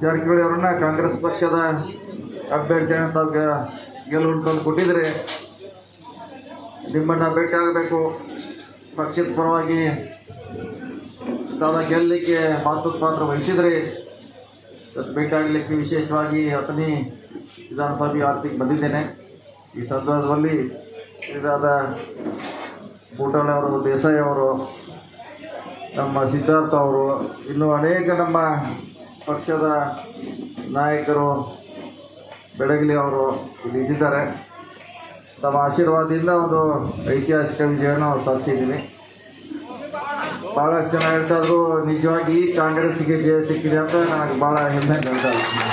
ಜಾರಕಿಹೊಳಿ ಅವರನ್ನ ಕಾಂಗ್ರೆಸ್ ಪಕ್ಷದ ಅಭ್ಯರ್ಥಿ ಅಂತ ಗೆ- ಗೆಲುವು ತಂದು ಕೊಟ್ಟಿದ್ರೆ ನಿಮ್ಮನ್ನ ಭೇಟಿ ಆಗಬೇಕು ಪಕ್ಷದ ಪರವಾಗಿ ತಾವು ಗೆಲ್ಲಲಿಕ್ಕೆ ಮಹತ್ವದ ಪಾತ್ರ ವಹಿಸಿದ್ರೆ ಭೇಟಿ ಆಗಲಿಕ್ಕೆ ವಿಶೇಷವಾಗಿ ಹತ್ತನೇ ವಿಧಾನಸಭೆ ಆರ್ಥಿಕ ಬಂದಿದ್ದೇನೆ. ಈ ಸಂದರ್ಭದಲ್ಲಿ ಇದಾದ ಅವರು, ದೇಸಾಯಿ ಅವರು, ನಮ್ಮ ಸಿದ್ಧಾರ್ಥ ಅವರು, ಇನ್ನು ಅನೇಕ ನಮ್ಮ ಪಕ್ಷದ ನಾಯಕರು ಬೆಳಗಲಿ ಅವರು ಇಲ್ಲಿ ಇದ್ದಿದ್ದಾರೆ. ತಮ್ಮ ಆಶೀರ್ವಾದದಿಂದ ಒಂದು ಐತಿಹಾಸಿಕ ವಿಜಯವನ್ನು ಸಾಧಿಸಿದ್ದೀನಿ ಭಾಳಷ್ಟು ಜನ ಹೇಳ್ತಾ ಇದ್ರು, ನಿಜವಾಗಿ ಕಾಂಗ್ರೆಸ್ಸಿಗೆ ಜಯ ಸಿಕ್ಕಿದೆ ಅಂತ ನನಗೆ ಭಾಳ ಹೆಮ್ಮೆ ಹೇಳ್ತಾ ಇದ್ದೀನಿ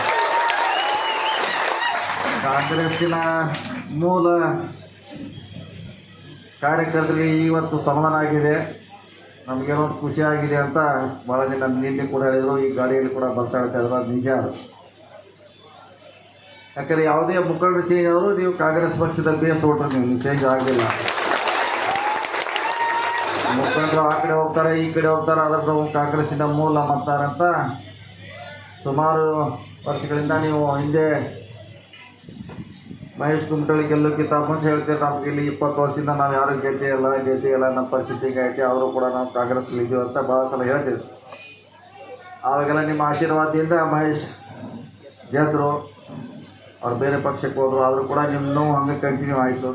ಕಾಂಗ್ರೆಸ್ಸಿನ ಮೂಲ ಕಾರ್ಯಕರ್ತರಿಗೆ ಇವತ್ತು ಸಮಾನ ಆಗಿದೆ ನಮಗೇನೋ ಒಂದು ಖುಷಿ ಅಂತ ಭಾಳ ಜನ ನಿನ್ನೆ ಕೂಡ ಹೇಳಿದರು, ಈ ಗಾಡಿಯಲ್ಲಿ ಕೂಡ ಬರ್ತಾ ಇರ್ತಾ ಇದ್ರು ಅದು ನಿಜ ಅದು. ಯಾಕಂದರೆ ಯಾವುದೇ ಮುಖಂಡರು ಚೇಂಜ್ ಆದರೂ ನೀವು ಕಾಂಗ್ರೆಸ್ ಪಕ್ಷದ ಬಿ ಎಸ್ ಓಟ್ರು ನೀವು ಚೇಂಜ್ ಆಗಲಿಲ್ಲ. ಮುಖಂಡರು ಆ ಕಡೆ ಹೋಗ್ತಾರೆ, ಈ ಕಡೆ ಹೋಗ್ತಾರೆ, ಅದರ ನಾವು ಕಾಂಗ್ರೆಸ್ಸಿನ ಮೂಲ ಮಾಡ್ತಾರಂತ ಸುಮಾರು ವರ್ಷಗಳಿಂದ ನೀವು ಹಿಂದೆ ಮಹೇಶ್ ಕುಮಟಳ್ಳಿ ಗೆಲ್ಲೋಕ್ಕಿಂತ ಮುಂಚೆ ಹೇಳ್ತೀವಿ ನಮ್ಗೆ ಇಲ್ಲಿ ಇಪ್ಪತ್ತು ವರ್ಷದಿಂದ ನಾವು ಯಾರು ಗೆದ್ದಿಲ್ಲ ಗೆದ್ದಿಲ್ಲ ನಮ್ಮ ಪರಿಸ್ಥಿತಿ ಐತಿ, ಅವರು ಕೂಡ ನಾವು ಕಾಂಗ್ರೆಸ್ ಇದ್ದೀವಿ ಅಂತ ಭಾಳ ಸಲ ಹೇಳ್ತಿದ್ರು. ಆವಾಗೆಲ್ಲ ನಿಮ್ಮ ಆಶೀರ್ವಾದದಿಂದ ಮಹೇಶ್ ಗೆದ್ದರು ಅವ್ರು ಬೇರೆ ಪಕ್ಷಕ್ಕೆ ಹೋದರು, ಆದರೂ ಕೂಡ ನಿಮ್ಮನ್ನೂ ಹಂಗೆ ಕಂಟಿನ್ಯೂ ಆಯಿತು.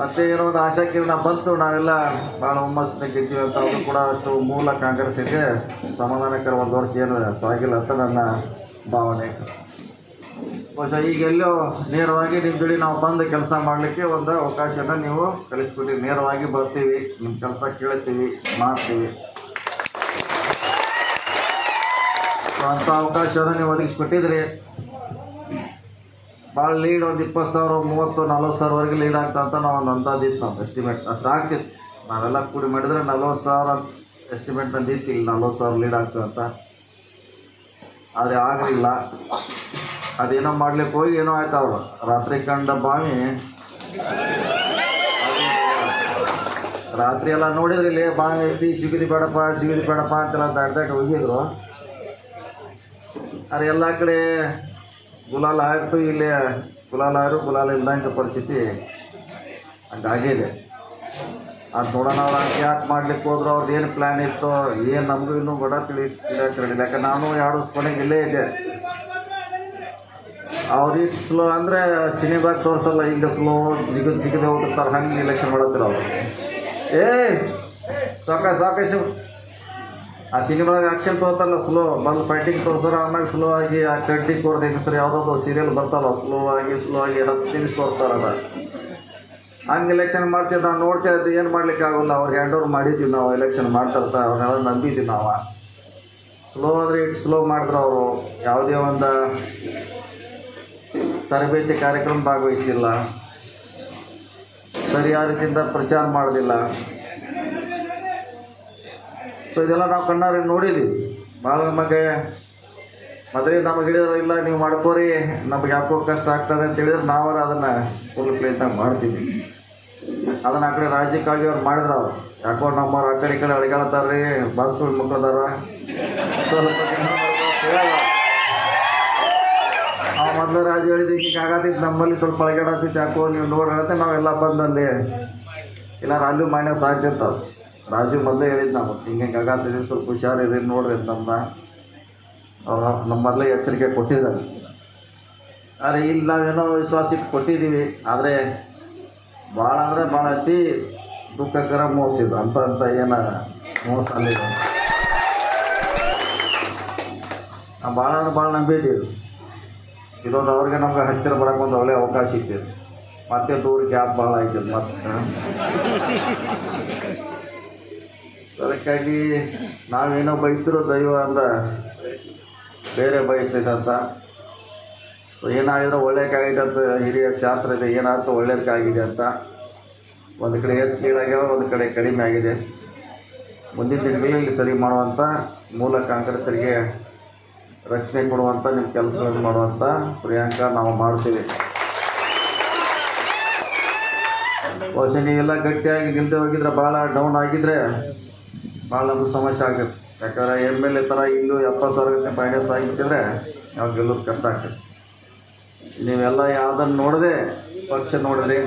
ಮತ್ತೆ ಏನೋ ಒಂದು ಆಶಾ ಕಿರಣ ಬಂತು, ನಾವೆಲ್ಲ ಭಾಳ ಹುಮ್ಮಸ್ಸಿನ ಗೆದ್ದೀವಿ ಅಂತ ಅವರು ಕೂಡ ಅಷ್ಟು ಮೂಲ ಕಾಂಗ್ರೆಸ್ಸಿಗೆ ಸಮಾಧಾನಕರ ಒಂದು ವರ್ಷ ಏನು ಸಾಗಿಲ್ಲ ಅಂತ ನನ್ನ ಭಾವನೆ. ಬಹುಶಃ ಈಗೆಲ್ಲೋ ನೇರವಾಗಿ ನಿಮ್ಮ ಜೋಡಿ ನಾವು ಬಂದು ಕೆಲಸ ಮಾಡಲಿಕ್ಕೆ ಒಂದು ಅವಕಾಶನ ನೀವು ಕಲಿಸ್ಕೊಡಿ. ನೇರವಾಗಿ ಬರ್ತೀವಿ ನಿಮ್ಮ ಕೆಲಸ ಕೇಳ್ತೀವಿ, ಮಾಡ್ತೀವಿ. ಅಂಥ ಅವಕಾಶವನ್ನು ನೀವು ಒದಗಿಸ್ಕೊಟ್ಟಿದ್ರಿ ಭಾಳ ಲೀಡ್ ಒಂದು ಇಪ್ಪತ್ತು ಸಾವಿರ ಮೂವತ್ತು, ನಲ್ವತ್ತು ಸಾವಿರವರೆಗೆ ಲೀಡ್ ಆಗ್ತಾ ಅಂತ ನಾವು ಒಂದು ಅಂದಾಜಿತ್ತು ನಮ್ಮ ಎಸ್ಟಿಮೇಟ್ ಅಷ್ಟು ಆಗ್ತಿತ್ತು. ನಾವೆಲ್ಲ ಕೂಡಿ ಮಾಡಿದರೆ ನಲ್ವತ್ತು ಸಾವಿರ ಎಸ್ಟಿಮೇಟ್ ಬಂದಿತ್ತು ಇಲ್ಲಿ ನಲ್ವತ್ತು ಸಾವಿರ ಲೀಡ್ ಆಗ್ತದೆ ಅಂತ. ಆದರೆ ಆಗಲಿಲ್ಲ. ಅದೇನೋ ಮಾಡ್ಲಿಕ್ಕೆ ಹೋಗಿ ಏನೋ ಆಯ್ತು ಅವ್ರು ರಾತ್ರಿ ಕಂಡ ಬಾವಿ. ರಾತ್ರಿ ಎಲ್ಲ ನೋಡಿದ್ರೆ ಇಲ್ಲಿ ಬಾವಿ ಐತಿ, ಜಿಗಿದಿ ಬೇಡಪ್ಪ ಜಿಗಿದಿ ಬೇಡಪ್ಪ ಅಂತೆಲ್ಲ ದಾಟ್ ಹೋಗಿದ್ರು. ಅರೆ ಎಲ್ಲ ಕಡೆ ಗುಲಾಲ್ ಆಯ್ತು ಇಲ್ಲಿ ಗುಲಾಲ್ ಆಯ್ತು ಗುಲಾಲ್ ಇಲ್ದಂಗೆ ಪರಿಸ್ಥಿತಿ ಹಂಗಾಗಿದೆ ಅದು ನೋಡೋಣ ಅವ್ರು ಯಾಕೆ ಮಾಡ್ಲಿಕ್ಕೆ ಹೋದ್ರು ಅವ್ರದ್ದು ಏನು ಪ್ಲ್ಯಾನ್ ಇತ್ತು, ಏನು ನಮಗೂ ಇನ್ನೂ ಕೂಡ ತಿಳಿ ತಿಳಿಯಕ್ಕೆ ಯಾಕೆ ನಾನು ಎರಡು ಕೊನೆಗೆ ಇಲ್ಲೇ ಇದ್ದೆ. ಅವ್ರಿಗೆ ಸ್ಲೋ ಅಂದರೆ ಸಿನಿಮಾದಾಗ ತೋರಿಸಲ್ಲ, ಈಗ ಸ್ಲೋ ಸಿಗದ್ ಸಿಗದೆ ಹೋಗಿರ್ತಾರೆ ಹಂಗೆ ಇಲೆಕ್ಷನ್ ಮಾಡತ್ತಿರ ಅವರು. ಏ, ಸಾಕ ಸಾಕು ಆ ಸಿನಿಮಾದಾಗ ಆಕ್ಷನ್ ತೋರ್ತಲ್ಲ ಸ್ಲೋ ಬಂದು ಫೈಟಿಂಗ್ ತೋರಿಸ್ತಾರೆ ಅನ್ನಾಗ ಸ್ಲೋ ಆಗಿ ಆ ಕಡ್ಡಿ ಕೊಡ್ದು ಹೆಂಗಸ್ರು ಯಾವುದಾದ್ರು ಸೀರಿಯಲ್ ಬರ್ತಲ್ಲ ಸ್ಲೋ ಆಗಿ ಸ್ಲೋ ಆಗಿ ಹತ್ತು ನಿಮಿಷ ತೋರಿಸ್ತಾರಲ್ಲ ಹಂಗೆ ಎಲೆಕ್ಷನ್ ಮಾಡ್ತೀವಿ, ನಾವು ನೋಡ್ತಾ ಇದ್ದೀವಿ ಏನು ಮಾಡ್ಲಿಕ್ಕೆ ಆಗೋಲ್ಲ. ಅವ್ರಿಗೆ ಹ್ಯಾಂಡ್ ಓವರ್ ಮಾಡಿದ್ದೀವಿ ನಾವು ಎಲೆಕ್ಷನ್ ಮಾಡ್ತಿರ್ತಾರೆ ಅವ್ರನ್ನೆಲ್ಲ ನಂಬಿದ್ದೀವಿ ನಾವು. ಸ್ಲೋ ಅಂದರೆ ಇಟ್ಟು ಸ್ಲೋ ಮಾಡಿದ್ರು ಅವರು. ಯಾವುದೇ ಒಂದು ತರಬೇತಿ ಕಾರ್ಯಕ್ರಮ ಭಾಗವಹಿಸಲಿಲ್ಲ. ಸರಿಯಾದಕ್ಕಿಂತ ಪ್ರಚಾರ ಮಾಡಲಿಲ್ಲ. ಸೊ ಇದೆಲ್ಲ ನಾವು ಕಣ್ಣಾರೆ ನೋಡಿದ್ದೀವಿ ಭಾಳ ನಮಗೆ ಮೊದಲೇ ನಮಗೆ ಹಿಡಿದ್ರೆ ಇಲ್ಲ, ನೀವು ಮಾಡ್ಕೋರಿ. ನಮಗೆ ಯಾಕೋ ಕಷ್ಟ ಆಗ್ತದೆ ಅಂತ ಹೇಳಿದ್ರೆ ನಾವರ ಅದನ್ನು ಫುಲ್ ಪ್ಲೇಟಾಗಿ ಮಾಡ್ತೀವಿ ಅದನ್ನು ಆ ಕಡೆ ರಾಜ್ಯಕ್ಕಾಗಿ ಅವ್ರು ಮಾಡಿದ್ರು ಅವ್ರು. ಯಾಕೋ ನಮ್ಮವ್ರು ಆ ಕಡೆ ಈ ಕಡೆ ಅಳಿಗಾಡ್ತಾರೆ ರೀ ಬಸ್ ಹೇಳಲ್ಲ. ಆ ಮೊದಲು ರಾಜು ಹೇಳಿದ ಈಗ ಆಗತ್ತಿತ್ತು ನಮ್ಮಲ್ಲಿ ಸ್ವಲ್ಪ ಅಳಗಾಡತ್ತಿತ್ತು ಯಾಕೋ ನೀವು ನೋಡ್ರತ್ತೆ ನಾವೆಲ್ಲ ಬಂದಲ್ಲಿ. ಇಲ್ಲ, ರಾಜು ಮೈನಸ್ ಆಗ್ತಿರ್ತಾವೆ ರಾಜು ಮೊದಲೇ ಹೇಳಿದ್ದು ನಾವು, ಹಿಂಗೆ ಹಿಂಗೆ ಆಗತ್ತಿದ್ದೀವಿ ಸ್ವಲ್ಪ ಹುಷಾರಿದೆ ನೋಡ್ರಿ ನಮ್ಮ ನಮ್ಮ ಮೊದಲೇ ಎಚ್ಚರಿಕೆ ಕೊಟ್ಟಿದ್ದಾರೆ. ಆದರೆ ಇಲ್ಲಿ ನಾವೇನೋ ವಿಶ್ವಾಸಕ್ಕೆ ಕೊಟ್ಟಿದ್ದೀವಿ ಆದರೆ ಭಾಳ ಅಂದರೆ ಭಾಳ ಅತಿ ದುಃಖಕರ ಮೋಸಿದ್ರು ಅಂತ ಅಂತ ಏನ ಮೋಸ ಅಲ್ಲಿ ನಾವು ಭಾಳ ಅಂದ್ರೆ ಭಾಳ ನಂಬಿದ್ದೀವಿ ಇದೊಂದು ಅವ್ರಿಗೆ ನಮ್ಗೆ ಹತ್ತಿರ ಬರೋಕೆ ಒಂದು ಒಳ್ಳೆಯ ಅವಕಾಶ ಇತ್ತು. ಮತ್ತೆ ದೂರ ಗ್ಯಾಪ್ ಭಾಳ ಆಯ್ತದ ಮತ್ತೆ ಅದಕ್ಕಾಗಿ ನಾವೇನೋ ಬಯಸ್ತಿರೋ ದೈವ ಅಂದ ಬೇರೆ ಬಯಸ್ತೈತಂತ ಅಂತ. ಏನಾಗಿದ್ರೆ ಒಳ್ಳೇದಾಗಿದೆ ಅಂತ ಹಿರಿಯ ಶಾಸ್ತ್ರ ಇದೆ, ಏನಾದರೂ ಒಳ್ಳೇದಕ್ಕಾಗಿದೆ ಅಂತ. ಒಂದು ಕಡೆ ಹೆಚ್ಚು ಕೀಳಾಗ್ಯಾವ ಒಂದು ಕಡೆ ಕಡಿಮೆ ಆಗಿದೆ. ಮುಂದಿನ ದಿನಗಳಲ್ಲಿ ಸರಿ ಮಾಡುವಂಥ ಮೂಲ ಕಾಂಗ್ರೆಸ್ಸರಿಗೆ ರಕ್ಷಣೆ ಕೊಡುವಂಥ ನಿಮ್ಮ ಕೆಲಸಗಳನ್ನು ಮಾಡುವಂಥ ಪ್ರಿಯಾಂಕಾ ನಾವು ಮಾಡ್ತೀವಿ ಬಹುಶಃ ನೀವೆಲ್ಲ ಗಟ್ಟಿಯಾಗಿ ನಿಲ್ಲದೆ ಹೋಗಿದ್ರೆ ಭಾಳ ಡೌನ್ ಆಗಿದ್ರೆ ಭಾಳ ನಮ್ಗೆ ಸಮಸ್ಯೆ ಆಗುತ್ತೆ. ಯಾಕಂದ್ರೆ ಎಂ ಎಲ್ ಎ ಥರ ಇಲ್ಲೂ ಎಪ್ಪತ್ತು ಸಾವಿರ ಫೈನಾನ್ಸ್ ಆಗಿಬಿಟ್ಟಿದ್ರೆ ನಾವು ಗೆಲ್ಲೋದು ಕಷ್ಟ ಆಗ್ತದೆ. ನೀವೆಲ್ಲ ಯಾವುದನ್ನು ನೋಡದೆ ಪಕ್ಷ ನೋಡಿದ್ರಿ